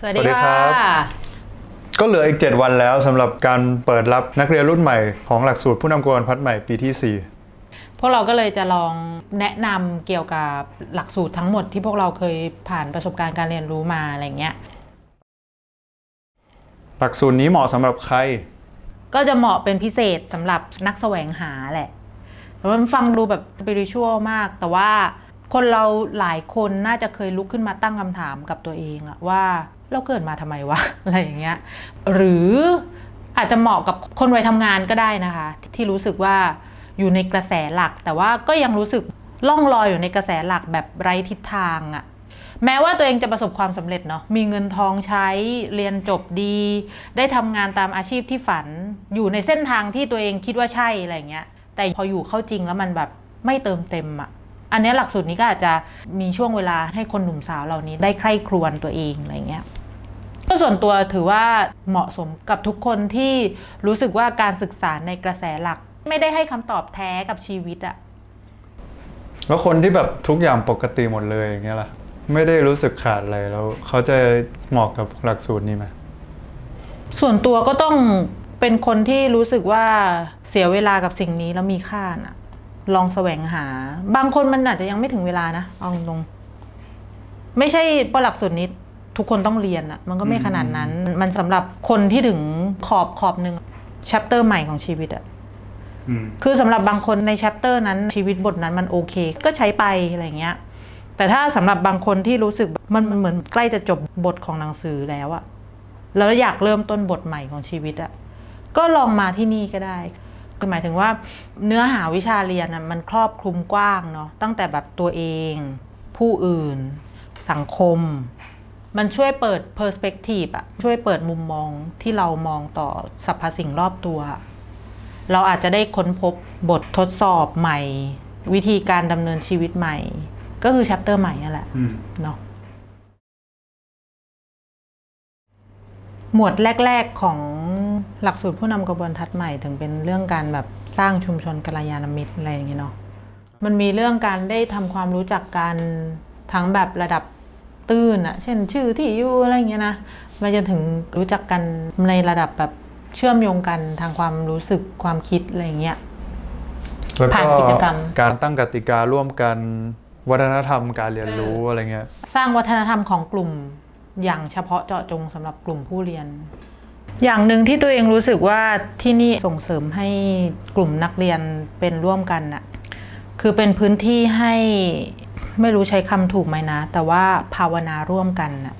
สวัสดีสวัสดีครัค่ะบก็เหลืออีก 7 วันแล้วสำหรับการเปิดรับนักเรียนรุ่นใหม่ของหลักสูตรผู้นำกวนพัฒน์ใหม่ปีที่พวกเราก็เลยจะลองแนะนำเกี่ยวกับหลักสูตรทั้งหมดที่พวกเราเคยผ่านประสบการณ์การเรียนรู้มาอะไรเงี้ย4หลักสูตรนี้เหมาะสำหรับใคร ก็จะเหมาะเป็นพิเศษสำหรับนักแสวงหาแหละแต่ว่ามันฟังดูแบบสปิริชวลมาก แต่ว่าคนเราหลายคนน่าจะเคยลุกขึ้นมาตั้งคำถามกับตัวเองอะว่า เราเกิดมาทำไมวะอะไรอย่างเงี้ยหรืออาจจะเหมาะกับคนวัยทำงานก็ได้นะคะ ที่รู้สึกว่าอยู่ในกระแสหลัก แต่ว่าก็ยังรู้สึกล่องลอยอยู่ในกระแสหลักแบบไร้ทิศทางอะแม้ว่าตัวเองจะประสบความสำเร็จเนาะมีเงินทองใช้เรียนจบดี ได้ทำงานตามอาชีพที่ฝัน อยู่ในเส้นทางที่ตัวเองคิดว่าใช่อะไรเงี้ย แต่พออยู่เข้าจริงแล้วมันแบบไม่เติมเต็มอะอันนี้หลักสูตรนี้ก็อาจจะมีช่วงเวลาให้คนหนุ่มสาวเหล่านี้ได้ใคร่ครวญตัวเองอะไรเงี้ย ก็ส่วนตัวถือว่าเหมาะสมกับทุกคนที่รู้สึกว่าการศึกษาในกระแสหลัก ไม่ได้ให้คำตอบแท้กับชีวิตอะแล้วคนที่แบบทุกอย่างปกติหมดเลยอย่างเงี้ยล่ะไม่ได้รู้สึกขาดอะไรแล้วเขาจะเหมาะกับหลักสูตรนี้ไหมส่วนตัวก็ต้องเป็นคนที่รู้สึกว่าเสียเวลากับสิ่งนี้แล้วมีค่านะลองแสวงหา บางคนมันอาจจะยังไม่ถึงเวลานะเอาตรงๆไม่ใช่เพราะหลักสูตรนี้ ทุกคนต้องเรียนอะมันก็ไม่ขนาดนั้น มันสำหรับคนที่ถึงขอบขอบหนึ่งแชปเตอร์ใหม่ของชีวิตอะอืมคือสำหรับบางคนในแชปเตอร์นั้นชีวิตบทนั้นมันโอเค ก็ใช้ไปอะไรเงี้ย แต่ถ้าสำหรับบางคนที่รู้สึกมันมันเหมือนใกล้จะจบบทของหนังสือแล้วอะแล้วอยากเริ่มต้นบทใหม่ของชีวิตอะก็ลองมาที่นี่ก็ได้คือหมายถึงว่าเนื้อหาวิชาเรียนอะมันครอบคลุมกว้างเนาะตั้งแต่แบบตัวเอง ผู้อื่น สังคม มันช่วยเปิดเพอร์สเปกทีฟอะช่วยเปิดมุมมองที่เรามองต่อสรรพสิ่งรอบตัว เราอาจจะได้ค้นพบบททดสอบใหม่ วิธีการดำเนินชีวิตใหม่ ก็คือแชปเตอร์ใหม่นั่นแหละอืมเนาะหมวดแรก ๆของหลักสูตรผู้นำกระบวนทัศน์ใหม่ถึงเป็นเรื่องการแบบสร้างชุมชนกัลยาณมิตรอะไรอย่างเงี้ยเนาะมันมีเรื่องการได้ทำความรู้จักกันทั้งแบบระดับ ตื้นอะเช่นชื่อที่อยู่อะไรอย่างเงี้ยนะมาจนถึงรู้จักกันในระดับแบบเชื่อมโยงกันทางความรู้สึกความคิดอะไรอย่างเงี้ยแล้วผ่านกิจกรรม การตั้งกติการร่วมกันวัฒนธรรมการเรียนรู้อะไรเงี้ยสร้างวัฒนธรรมของกลุ่มอย่างเฉพาะเจาะจงสำหรับกลุ่มผู้เรียน อย่างหนึ่งที่ตัวเองรู้สึกว่าที่นี่ส่งเสริมให้กลุ่มนักเรียนเป็นร่วมกันน่ะคือเป็นพื้นที่ให้ ไม่รู้ใช้คำถูกไหมนะ แต่ว่าภาวนาร่วมกันน่ะ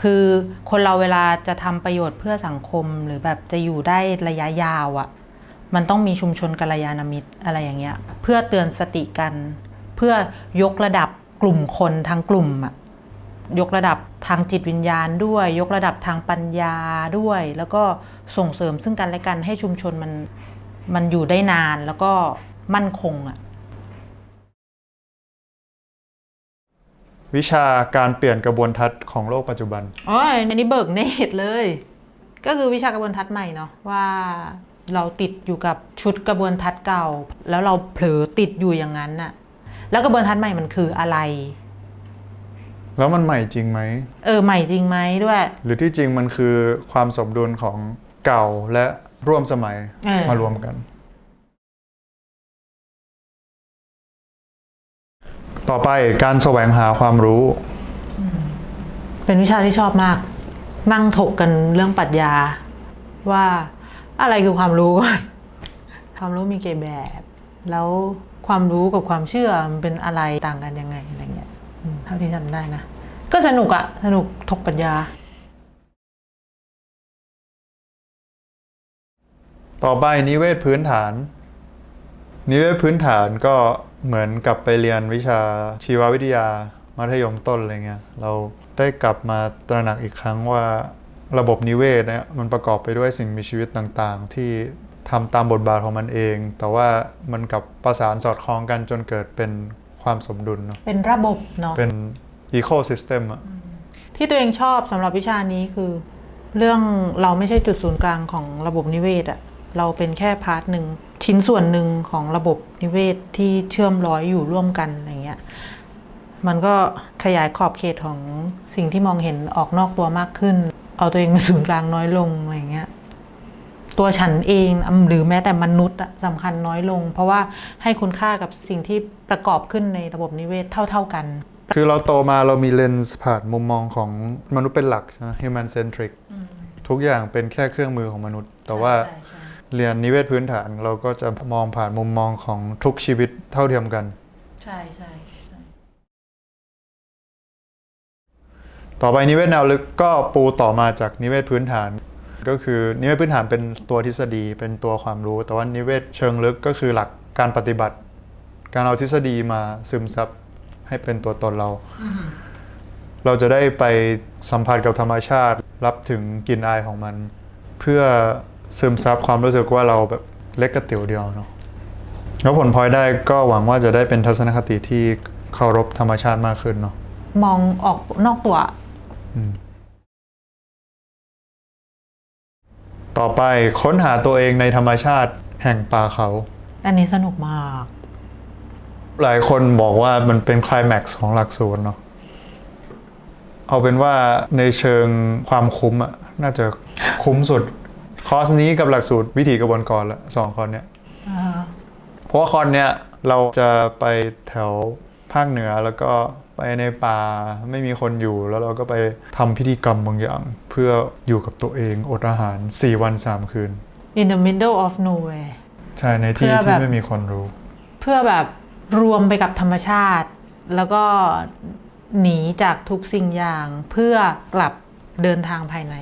คือคนเราเวลาจะทำประโยชน์เพื่อสังคมหรือแบบจะอยู่ได้ระยะยาวอะ่ะ มันต้องมีชุมชนกัลยาณมิตรอะไรอย่างเงี้ย เพื่อเตือนสติกัน เพื่อยกระดับกลุ่มคนทั้งกลุ่มอะยกระดับทางจิตวิญญาณด้วย ยกระดับทางปัญญาด้วย แล้วก็ส่งเสริมซึ่งกันและกันให้ชุมชนมันมันอยู่ได้นานแล้วก็มั่นคงอะ วิชาการเปลี่ยนกระบวนทัศน์ของโลกปัจจุบัน อ๋ออันนี้เบิกเนตรเลย ก็คือวิชากระบวนทัศน์ใหม่เนาะว่าเราติดอยู่กับชุดกระบวนทัศน์เก่า แล้วเราเผลอติดอยู่อย่างนั้นน่ะ แล้วกระบวนทัศน์ใหม่มันคืออะไร แล้วมันใหม่จริงไหม เออใหม่จริงไหมด้วย หรือที่จริงมันคือความสมดุลของเก่าและร่วมสมัยเออ มารวมกัน ต่อไปการแสวงหาความรู้ เป็นวิชาที่ชอบมาก นั่งถกกันเรื่องปรัชญา ว่าอะไรคือความรู้ก่อนความรู้มีกี่แบบ แล้วความรู้กับความเชื่อมันเป็นอะไรต่างกันยังไงอะไรเงี้ยอืมเท่าที่ทำได้นะ ก็สนุกอะสนุกถกปรัชญา ต่อไปนิเวศพื้นฐาน นิเวศพื้นฐานก็เหมือนกับไปเรียนวิชาชีววิทยา มัธยมต้นอะไรเงี้ยเราได้กลับมาตระหนักอีกครั้งว่าระบบนิเวศเนี่ยมันประกอบไปด้วยสิ่งมีชีวิตต่างๆ ที่ทำตามบทบาทของมันเอง แต่ว่ามันกับประสานสอดคล้องกันจนเกิดเป็นความสมดุลเนาะเป็นระบบเนาะเป็นอีโคซิสเต็มอะที่ตัวเองชอบสำหรับวิชานี้คือ เรื่องเราไม่ใช่จุดศูนย์กลางของระบบนิเวศอะ เราเป็นแค่พาร์ทหนึ่งชิ้นส่วนหนึ่งของระบบนิเวศที่เชื่อมร้อยอยู่ร่วมกันอะไรเงี้ยมันก็ขยายขอบเขตของสิ่งที่มองเห็นออกนอกตัวมากขึ้น เอาตัวเองเป็นศูนย์กลางน้อยลงอะไรเงี้ยตัวฉันเองหรือแม้แต่มนุษย์อะสำคัญน้อยลง เพราะว่าให้คุณค่ากับสิ่งที่ประกอบขึ้นในระบบนิเวศเท่า ๆกัน คือเราโตมาเรามีเลนส์ผ่านมุมมองของมนุษย์เป็นหลักนะ human centric ทุกอย่างเป็นแค่เครื่องมือของมนุษย์ แต่ว่าใช่ใช่ เรียนนิเวศพื้นฐาน เราก็จะมองผ่านมุมมองของทุกชีวิตเท่าเทียมกันใช่ใช่ใช่ต่อไปนิเวศแนวลึกก็ปูต่อมาจากนิเวศพื้นฐาน ก็คือนิเวศพื้นฐานเป็นตัวทฤษฎีเป็นตัวความรู้ แต่ว่านิเวศเชิงลึกก็คือหลักการปฏิบัติ การเอาทฤษฎีมาซึมซับให้เป็นตัวตนเรา เราจะได้ไปสัมผัสกับธรรมชาติรับถึงกลิ่นอายของมัน เพื่อ ซึมซับความรู้สึกว่าเราแบบเล็กกระติ๋วเดียวเนาะแล้วผลพลอยได้ก็หวังว่าจะได้เป็นทัศนคติที่เคารพธรรมชาติมากขึ้นเนาะมองออกนอกตัวอืมต่อไปค้นหาตัวเองในธรรมชาติแห่งป่าเขา อันนี้สนุกมาก หลายคนบอกว่ามันเป็นไคลแม็กซ์ของหลักสูตรเนาะเอาเป็นว่าในเชิงความคุ้มอะน่าจะคุ้มสุด คอร์สนี้กับหลักสูตรวิถีกระบวนกรละสองคอร์สเนี้ยอ่าเพราะว่าคอร์สเนี้ยเราจะไปแถวภาคเหนือแล้วก็ไปในป่าไม่มีคนอยู่แล้วเราก็ไปทำพิธีกรรมบางอย่าง เพื่ออยู่กับตัวเองอดอาหาร 4 วัน 3 คืน in the middle of nowhere ใช่ในที่เพื่อแบที่บไม่มีคนรู้ เพื่อแบบรวมไปกับธรรมชาติ แล้วก็หนีจากทุกสิ่งอย่างเพื่อกลับเดินทางภายใน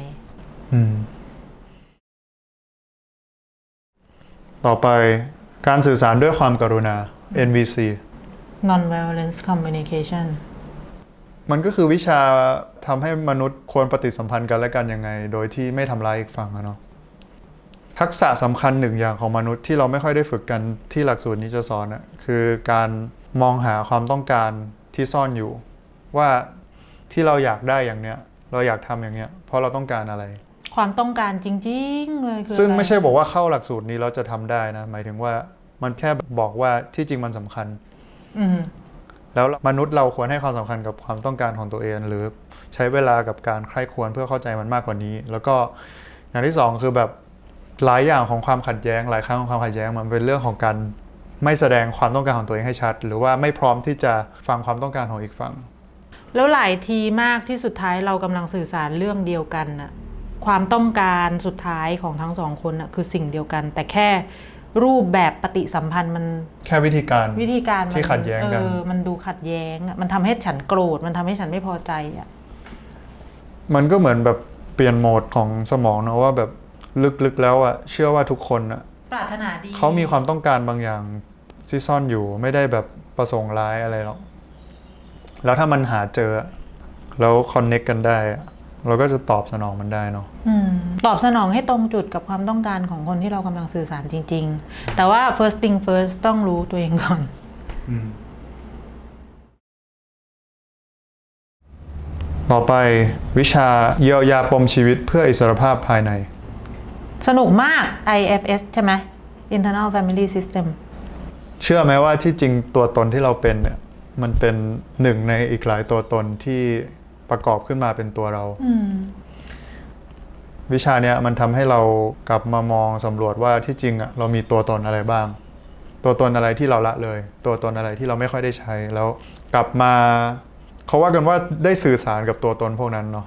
อืม ต่อไปการสื่อสารด้วยความกรุณา NVC non-violence communication มันก็คือวิชาทำให้มนุษย์ควรปฏิสัมพันธ์กันและกันยังไง โดยที่ไม่ทำร้ายอีกฝั่งอะเนาะทักษะสำคัญหนึ่งอย่างของมนุษย์ที่เราไม่ค่อยได้ฝึกกันที่หลักสูตรนี้จะสอนอะคือการมองหาความต้องการที่ซ่อนอยู่ ว่าที่เราอยากได้อย่างเนี้ย เราอยากทำอย่างเนี้ย เพราะเราต้องการอะไร ความต้องการจริง ๆ เลยคือซึ่งอะไรไม่ใช่บอกว่าเข้าหลักสูตรนี้เราจะทำได้นะ หมายถึงว่ามันแค่บอกว่าที่จริงมันสำคัญ อืมแล้วมนุษย์เราควรให้ความสำคัญกับความต้องการของตัวเอง หรือใช้เวลากับการใคร่ครวญเพื่อเข้าใจมันมากกว่านี้ แล้วก็อย่างที่สองคือแบบหลายอย่างของความขัดแย้ง หลายครั้งของความขัดแย้งมันเป็นเรื่องของการไม่แสดงความต้องการของตัวเองให้ชัด หรือว่าไม่พร้อมที่จะฟังความต้องการของอีกฝั่ง แล้วหลายทีมากที่สุดท้ายเรากำลังสื่อสารเรื่องเดียวกันน่ะ ความต้องการสุดท้ายของทั้งสองคนน่ะคือสิ่งเดียวกัน แต่แค่รูปแบบปฏิสัมพันธ์มันแค่วิธีการวิธีการมันที่ขัดแย้งกันเออมันดูขัดแย้งอะมันทำให้ฉันโกรธ มันทำให้ฉันไม่พอใจอะมันก็เหมือนแบบเปลี่ยนโหมดของสมองนะว่าแบบลึกๆแล้วอะเชื่อว่าทุกคนอะปรารถนาดีเขามีความต้องการบางอย่างที่ซ่อนอยู่ไม่ได้แบบประสงค์ร้ายอะไรหรอกแล้วถ้ามันหาเจออะแล้วคอนเน็กกันได้อะ เราก็จะตอบสนองมันได้เนาะอืมตอบสนองให้ตรงจุดกับความต้องการของคนที่เรากำลังสื่อสารจริง ๆ แต่ว่า first thing first ต้องรู้ตัวเองก่อนต่อไปวิชาเยียวยาปมชีวิตเพื่ออิสรภาพภายใน สนุกมาก IFS ใช่ไหม internal family system เชื่อไหมว่าที่จริงตัวตนที่เราเป็นเนี่ยมันเป็นหนึ่งในอีกหลายตัวตนที่ ประกอบขึ้นมาเป็นตัวเราอืมวิชาเนี้ยมันทำให้เรากลับมามองสำรวจว่าที่จริงอะเรามีตัวตนอะไรบ้าง ตัวตนอะไรที่เราละเลย ตัวตนอะไรที่เราไม่ค่อยได้ใช้แล้วกลับมาเขาว่ากันว่าได้สื่อสารกับตัวตนพวกนั้นเนาะ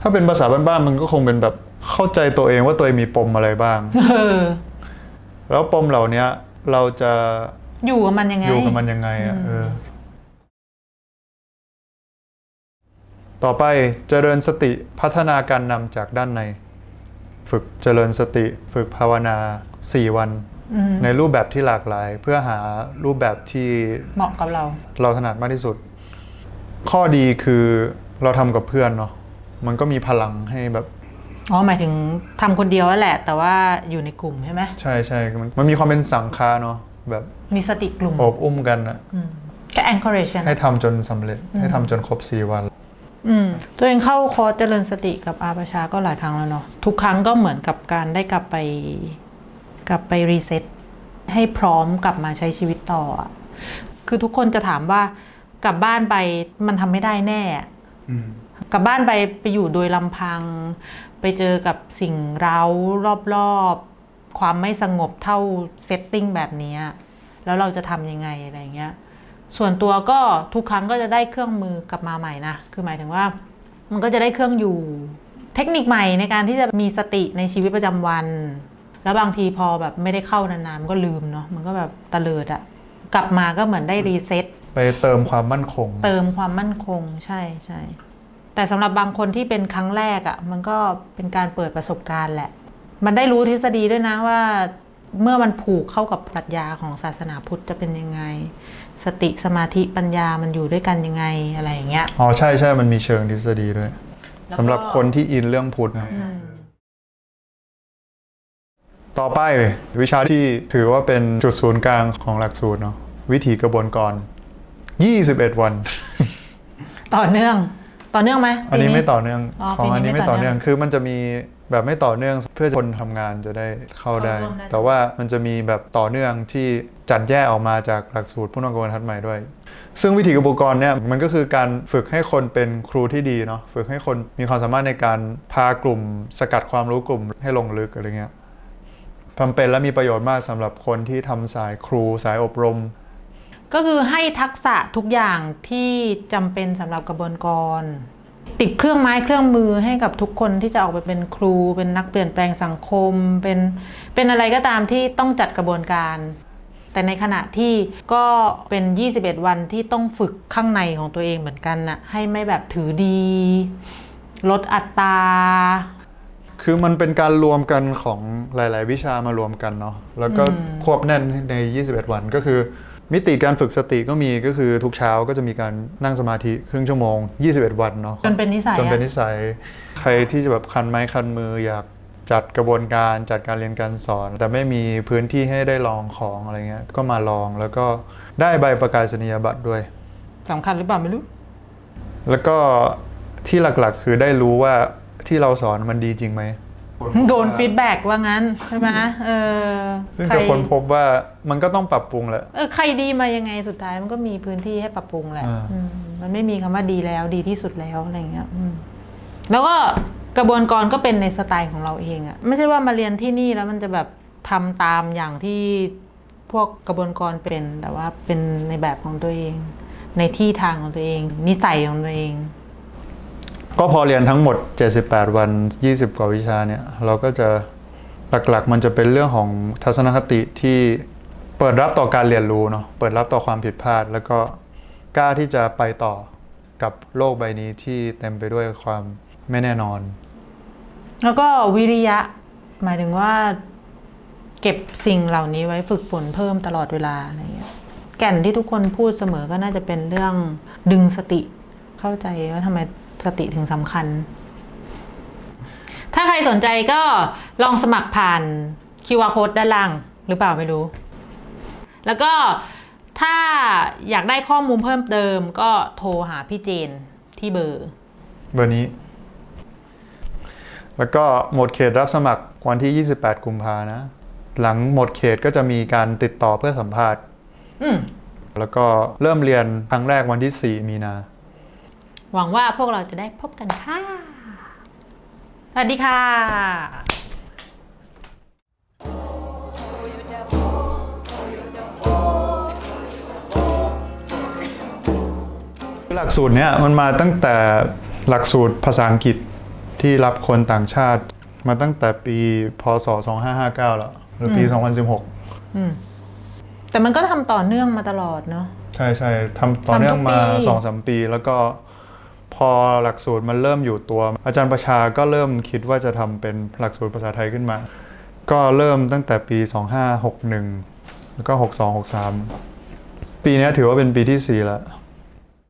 ถ้าเป็นภาษาบ้านๆมันก็คงเป็นแบบเข้าใจตัวเองว่าตัวเองมีปมอะไรบ้างเออแล้วปมเหล่าเนี้ยเราจะอยู่กับมันยังไงอยู่กับมันยังไงอะอืมเออ ต่อไปเจริญสติพัฒนาการนำจากด้านใน ฝึกเจริญสติฝึกภาวนา 4 วันอืมในรูปแบบที่หลากหลาย เพื่อหารูปแบบที่เหมาะกับเรา เราถนัดมากที่สุด ข้อดีคือเราทำกับเพื่อนเนาะมันก็มีพลังให้แบบอ๋อหมายถึงทำคนเดียวนั่นแหละ แต่ว่าอยู่ในกลุ่มใช่ไหมใช่ใช่มันมันมีความเป็นสังฆาเนาะแบบมีสติกลุ่มโอบอุ้มกันอะอืมก็ encourage กันให้ทำจนสำเร็จให้ทำจนครบ4วัน อืมตัวเองเข้าคอร์สเจริญสติกับอาประชาก็หลายครั้งแล้วเนาะทุกครั้งก็เหมือนกับการได้กลับไป กลับไปรีเซ็ตให้พร้อมกลับมาใช้ชีวิตต่ออะคือทุกคนจะถามว่ากลับบ้านไปมันทำไม่ได้แน่อืม กลับบ้านไปไปอยู่โดยลำพัง ไปเจอกับสิ่งเร้ารอบๆ ความไม่สงบเท่าเซตติ้งแบบเนี้ยแล้วเราจะทำยังไงอะไรเงี้ย ส่วนตัวก็ทุกครั้งก็จะได้เครื่องมือกลับมาใหม่นะ คือหมายถึงว่า มันก็จะได้เครื่องอยู่ เทคนิคใหม่ในการที่จะมีสติในชีวิตประจำวัน แล้วบางทีพอแบบไม่ได้เข้านานๆมันก็ลืมเนาะ มันก็แบบตะเลิดอะกลับมาก็เหมือนได้รีเซ็ตไปเติมความมั่นคง เติมความมั่นคง ใช่ใช่ แต่สำหรับบางคนที่เป็นครั้งแรกอะ่ะ มันก็เป็นการเปิดประสบการณ์แหละ มันได้รู้ทฤษฎีด้วยนะว่า เมื่อมันผูกเข้ากับปรัชญาของศาสนาพุทธจะเป็นยังไง สติสมาธิปัญญามันอยู่ด้วยกันยังไงอะไรอย่างเงี้ย อ๋อใช่ใช่มันมีเชิงทฤษฎีด้วยแล้วก็สำหรับคนที่อินเรื่องพุทธนะอืมต่อไปวิชาที่ถือว่าเป็นจุดศูนย์กลางของหลักสูตรเนาะวิถีกระบวนกร 21 วัน ต่อเนื่อง ต่อเนื่องไหมอันนี้ปี ไม่ต่อเนื่องอ๋อของอันนี้ปีนี้ไม่ไม่ต่ต่ออเนื่เนื่อองงคือมันจะมี แบบไม่ต่อเนื่องเพื่อคนทำงานจะได้เข้าได้เข้าร่วมได้ แต่ว่ามันจะมีแบบต่อเนื่องที่จัดแยกออกมาจากหลักสูตรผู้นำกระบวนทัศน์ใหม่ด้วย ซึ่งวิถีกระบวนกรเนี่ยมันก็คือการฝึกให้คนเป็นครูที่ดีเนาะฝึกให้คนมีความสามารถในการพากลุ่ม สกัดความรู้กลุ่มให้ลงลึกอะไรเงี้ยทำเป็นและมีประโยชน์มากสำหรับคนที่ทำสายครูสายอบรม ก็คือให้ทักษะทุกอย่างที่จำเป็นสำหรับกระบวนกร ติดเครื่องไม้เครื่องมือให้กับทุกคนที่จะออกไปเป็นครู เป็นนักเปลี่ยนแปลงสังคม เป็นเป็นอะไรก็ตามที่ต้องจัดกระบวนการ แต่ในขณะที่ก็เป็น 21 วันที่ต้องฝึกข้างในของตัวเองเหมือนกันน่ะให้ไม่แบบถือดี ลดอัตราคือมันเป็นการรวมกันของหลาย ๆ วิชามารวมกันเนาะแล้วก็อืมควบแน่นใน 21 วันก็คือ มิติการฝึกสติก็มีก็คือทุกเช้าก็จะมีการนั่งสมาธิครึ่งชั่วโมง 21 วันเนาะจนเป็นนิสัยจนเป็นอะนิสัย ใครที่จะแบบคันไม้คันมืออยากจัดกระบวนการจัดการเรียนการสอน แต่ไม่มีพื้นที่ให้ได้ลองของอะไรเงี้ยก็มาลองแล้วก็ได้ใบประกาศนียบัตรด้วยสำคัญหรือเปล่าไม่รู้ แล้วก็ที่หลักๆ คือได้รู้ว่าที่เราสอนมันดีจริงไหม โดนฟีดแบ็กว่างั้นใช่ไหมเออซึ่งใครจะค้นพบว่ามันก็ต้องปรับปรุงแหละ เออใครดีมายังไงสุดท้ายมันก็มีพื้นที่ให้ปรับปรุงแหละอ่า อืมมันไม่มีคำว่าดีแล้วดีที่สุดแล้วอะไรเงี้ยอืมแล้วก็กระบวนการก็เป็นในสไตล์ของเราเองอะไม่ใช่ว่ามาเรียนที่นี่แล้วมันจะแบบทำตามอย่างที่พวกกระบวนการเป็นแต่ว่าเป็นในแบบของตัวเอง ในที่ทางของตัวเอง นิสัยของตัวเอง ก็พอเรียนทั้งหมด 78 วัน 20 กว่าวิชาเนี่ย เราก็จะหลักๆ มันจะเป็นเรื่องของทัศนคติที่เปิดรับต่อการเรียนรู้เนาะเปิดรับต่อความผิดพลาด แล้วก็กล้าที่จะไปต่อกับโลกใบนี้ที่เต็มไปด้วยความไม่แน่นอน แล้วก็วิริยะ หมายถึงว่า เก็บสิ่งเหล่านี้ไว้ฝึกฝนเพิ่มตลอดเวลาอะไรเงี้ยแก่นที่ทุกคนพูดเสมอก็น่าจะเป็นเรื่องดึงสติเข้าใจว่าทำไม สติถึงสำคัญ ถ้าใครสนใจก็ลองสมัครผ่าน QR code ด้านล่างหรือเปล่าไม่รู้ แล้วก็ถ้าอยากได้ข้อมูลเพิ่มเติมก็โทรหาพี่เจนที่เบอร์ เบอร์นี้ แล้วก็หมดเขตรับสมัครวันที่ 28 กุมภานะ หลังหมดเขตก็จะมีการติดต่อเพื่อสัมภาษณ์ อืม แล้วก็เริ่มเรียนครั้งแรกวันที่ 4 มีนา หวังว่าพวกเราจะได้พบกันค่ะ สวัสดีค่ะหลักสูตรเนี้ยมันมาตั้งแต่หลักสูตรภาษาอังกฤษที่รับคนต่างชาติ มาตั้งแต่ปีพศ 2559 แล้ว หรือปี 2016อืมแต่มันก็ทำต่อเนื่องมาตลอดเนาะใช่ใช่ทำต่อเนื่องมาทำทุกปีสองสามปีแล้วก็ พอหลักสูตรมันเริ่มอยู่ตัว อาจารย์ประชาก็เริ่มคิดว่าจะทำเป็นหลักสูตรภาษาไทยขึ้นมา ก็เริ่มตั้งแต่ปี 2561 แล้วก็ 62 63 ปีนี้ถือว่าเป็นปีที่ 4 แล้ว